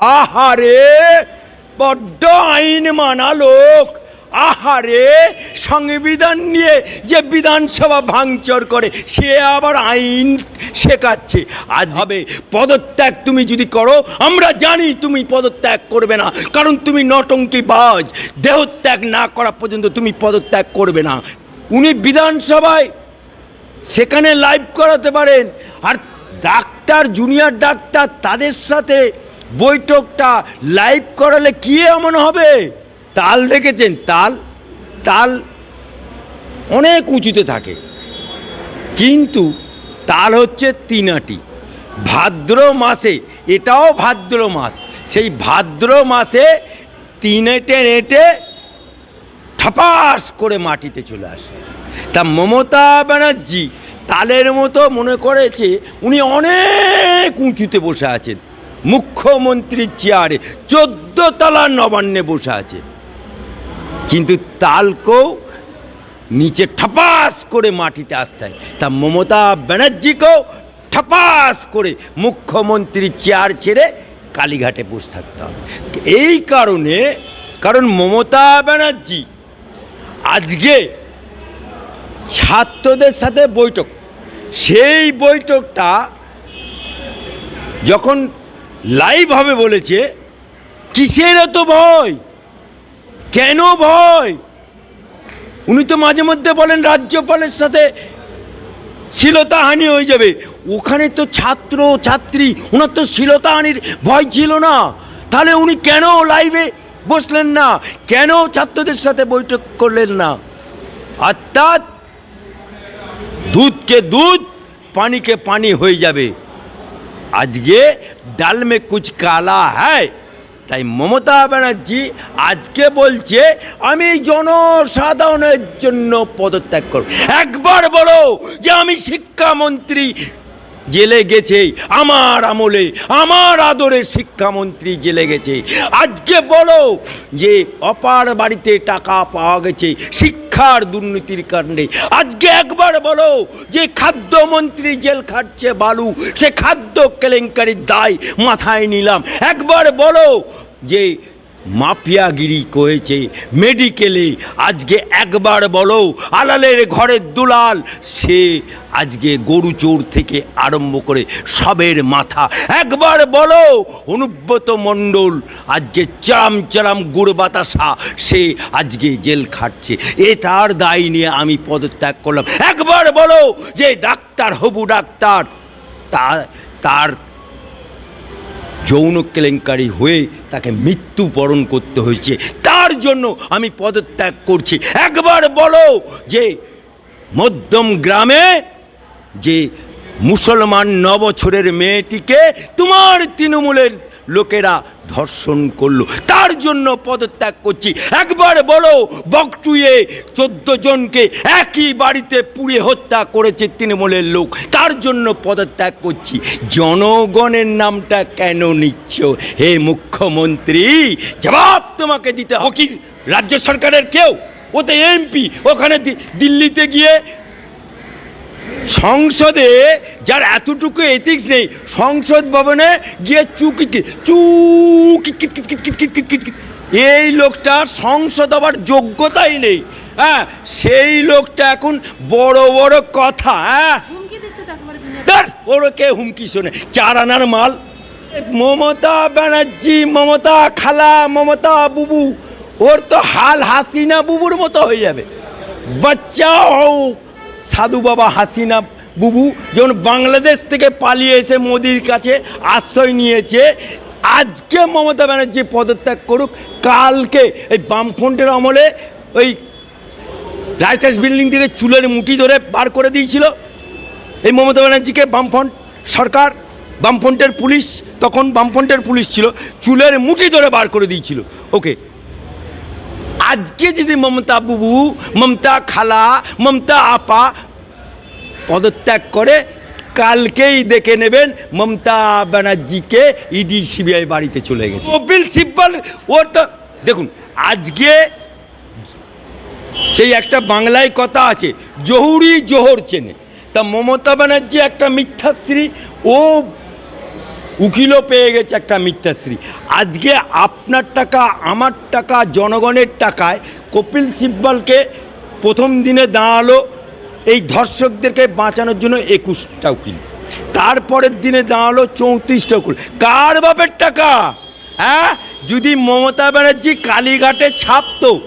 আহারে, বড্ড আইন মানা লোক। আহারে, সংবিধান নিয়ে যে বিধানসভা ভাঙচুর করে, সে আবার আইন শেখাচ্ছে। আজ হবে পদত্যাগ তুমি যদি করো, আমরা জানি তুমি পদত্যাগ করবে না, কারণ তুমি নটঙ্কি বাজ। দেহত্যাগ না করা পর্যন্ত তুমি পদত্যাগ করবে না। উনি বিধানসভায় সেখানে লাইভ করাতে পারেন, আর ডাক্তার, জুনিয়র ডাক্তার তাদের সাথে বৈঠকটা লাইভ করালে কি এমন হবে? তাল দেখেছেন, তাল তাল অনেক উঁচুতে থাকে। কিন্তু তাল হচ্ছে তিনাটি। ভাদ্র মাসে, এটাও ভাদ্র মাস, সেই ভাদ্র মাসে তিনেটে নেটে ঠাপাস করে মাটিতে চলে আসে। তা মমতা ব্যানার্জি তালের মতো মনে করেছে, উনি অনেক উঁচুতে বসে আছেন। মুখ্যমন্ত্রীর চেয়ারে চোদ্দ তলার নবান্নে বসে আছে। কিন্তু তালকেও নিচে ঠাপাস করে মাটিতে আসতে হয়। তা মমতা ব্যানার্জিকেও ঠাপাস করে মুখ্যমন্ত্রীর চেয়ার ছেড়ে কালীঘাটে বসে থাকতে হবে। এই কারণে, কারণ মমতা ব্যানার্জি আজকে ছাত্রদের সাথে বৈঠক। সেই বৈঠকটা যখন লাইভ হবে বলেছে, কিসের এত ভয়? কেন ভয়? উনি তো মাঝে মধ্যে বলেন রাজ্যপালের সাথে শ্লীলতাহানি হয়ে যাবে। ওখানে তো ছাত্র, ছাত্রী, ওনার তো শ্লীলতাহানির ভয় ছিল না। তাহলে উনি কেন লাইভে বসলেন না? কেন ছাত্রদের সাথে বৈঠক করলেন না? অর্থাৎ দুধকে দুধ, পানিকে পানি হয়ে যাবে। আজকে ডাল মে কুচ কালা হ্যায়। তাই মমতা ব্যানার্জি আজকে বলছে, আমি জনসাধারণের জন্য পদত্যাগ করব। একবার বলো যে আমি শিক্ষামন্ত্রী জেলে গেছে। আমার আমলে, আমার আদরের শিক্ষামন্ত্রী জেলে গেছে। আজকে বলো যে অপার বাড়িতে টাকা পাওয়া গেছে শিক্ষার দুর্নীতির কাণ্ডে আজকে একবার বলো যে খাদ্যমন্ত্রী জেল খাটছে বালু, সে খাদ্য কেলেঙ্কারির দায় মাথায় নিলাম। একবার বলো যে মাফিয়াগিরি করেছে। মেডিকেলে আজকে একবার বলো, আলালের ঘরের দুলাল, সে আজকে গরু চোর থেকে আরম্ভ করে সবের মাথা। একবার বলো, অনুব্রত মণ্ডল, আজকে চাম চারাম গুড় বাতাসা, সে আজকে জেল খাটছে। এটার দায় নিয়ে আমি পদত্যাগ করলাম। একবার বলো যে ডাক্তার, হবু ডাক্তার তার তার যৌন কেলেঙ্কারি হয়ে তাকে মৃত্যুবরণ করতে হয়েছে। তার জন্য আমি পদত্যাগ করছি। একবার বলো যে মধ্যম গ্রামে যে মুসলমান নবছরের মেয়েটিকে তোমার তৃণমূলের লোকেরা ধর্ষণ করল। তার জন্য পদত্যাগ করছি। একবার বলো বকটুয়ে চোদ্দ জনকে একই বাড়িতে পুড়ে হত্যা করেছে তৃণমূলের লোক। তার জন্য পদত্যাগ করছি। জনগণের নামটা কেন নিচ্ছ? হে মুখ্যমন্ত্রী, জবাব তোমাকে দিতে হকি রাজ্য সরকারের কেউ? ওতে এমপি, ওখানে দিল্লিতে গিয়ে সংসদে যার এতটুকু এথিক্স নেই সংসদ ভবনে গিয়ে চুকি চু এই লোকটার সংসদ আবার যোগ্যতাই নেই হ্যাঁ? সেই লোকটা এখন বড় বড় কথা হ্যাঁ? ওরা কে হুমকি শোনে? চার আনার মাল মমতা ব্যানার্জি মমতা খালা মমতা বুবু ওর তো হাল হাসিনা বুবুর মতো হয়ে যাবে। বাচ্চা হোক সাধু বাবা হাসিনা বুবু যখন বাংলাদেশ থেকে পালিয়ে এসে মোদির কাছে আশ্রয় নিয়েছে, আজকে মমতা ব্যানার্জি পদত্যাগ করুক, কালকে এই বামফ্রন্টের আমলে ওই রাইটার্স বিল্ডিং থেকে চুলের মুঠি ধরে বার করে দিয়েছিল। এই মমতা ব্যানার্জিকে বামফ্রন্ট সরকার, বামফ্রন্টের পুলিশ, তখন বামফ্রন্টের পুলিশ ছিল, চুলের মুঠি ধরে বার করে দিয়েছিল। ওকে আজকে যদি মমতা বুবু, মমতা খালা, মমতা আপা পদত্যাগ করে, কালকেই দেখে নেবেন মমতা ব্যানার্জিকে ইডি সিবিআই বাড়িতে চলে গেছে। কপিল সিব্বল, ওর তো, দেখুন, আজকে সেই একটা বাংলায় কথা আছে, জহুরি জোহর চেনে। তা মমতা ব্যানার্জি একটা মিথ্যাশ্রী, ও উকিলও পেয়ে গেছে একটা মিথ্যাশ্রী। আজকে আপনার টাকা, আমার টাকা, জনগণের টাকায় কপিল সিব্বলকে প্রথম দিনে দাঁড়াল এই ধর্ষকদেরকে বাঁচানোর জন্য একুশটা উকিল। তারপরের দিনে দাঁড়াল চৌত্রিশটা উকিল। কার বাপের টাকা? হ্যাঁ? যদি মমতা ব্যানার্জি কালীঘাটে ছাপতো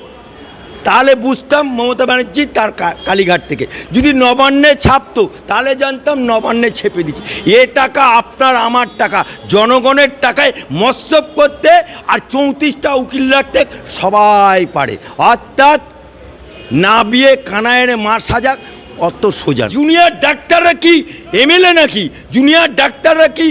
তাহলে বুঝতাম মমতা ব্যানার্জি তার কালীঘাট থেকে। যদি নবান্নে ছাপতো, তাহলে জানতাম নবান্নে ছেপে দিচ্ছে এ টাকা আপনার, আমার টাকা। জনগণের টাকায় মৎস্যব করতে আর চৌত্রিশটা উকিল রাখতে সবাই পারে। অর্থাৎ না বিয়ে কানায়ের মার সাজা অত সোজা। জুনিয়র ডাক্তাররা কি এমএলএ নাকি? জুনিয়র ডাক্তাররা কি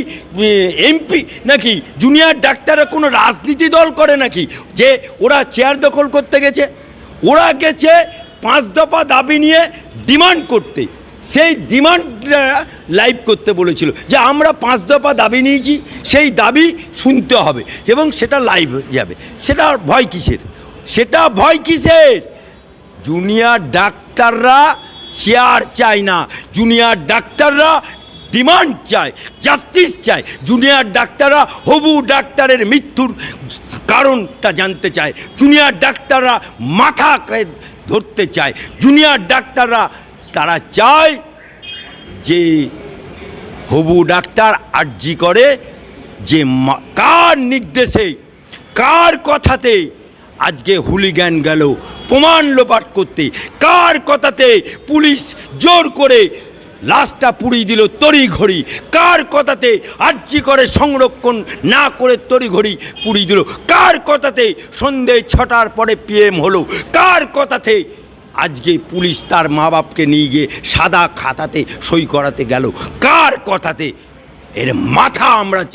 এমপি নাকি? জুনিয়র ডাক্তাররা কোনো রাজনীতি দল করে নাকি? যে ওরা চেয়ার দখল করতে গেছে। ওরা গেছে পাঁচ দফা দাবি নিয়ে ডিমান্ড করতে। সেই ডিমান্ড লাইভ করতে বলেছিল যে আমরা পাঁচ দফা দাবি নিয়েছি, সেই দাবি শুনতে হবে এবং সেটা লাইভ হয়ে যাবে। সেটা ভয় কিসের? সেটা ভয় কিসের? জুনিয়র ডাক্তাররা চেয়ার চায় না। জুনিয়র ডাক্তাররা ডিমান্ড চায় জাস্টিস চায়। জুনিয়র ডাক্তাররা হবু ডাক্তারের মৃত্যুর কারণটা জানতে চায়। জুনিয়র ডাক্তাররা মাথাকে ধরতে চায়। জুনিয়র ডাক্তাররা, তারা চায় যে হবু ডাক্তার আর্জি করে যে কার নির্দেশে, কার কথাতে আজকে হুলিগ্যান গেল, প্রমাণ লোপাট করতে, কার কথাতে পুলিশ জোর করে লাশটা পুড়িয়ে দিল তড়ি ঘড়ি। কার কথাতে আর্জি করে সংরক্ষণ না করে তড়ি ঘড়ি পুড়িয়ে দিল? কার কথাতে সন্ধে ছটার পরে পিএম হলো? কার কথাতে আজকে পুলিশ তার মা বাপকে নিয়ে গিয়ে সাদা খাতাতে সই করাতে গেল? কার কথাতে? এর মাথা আমরা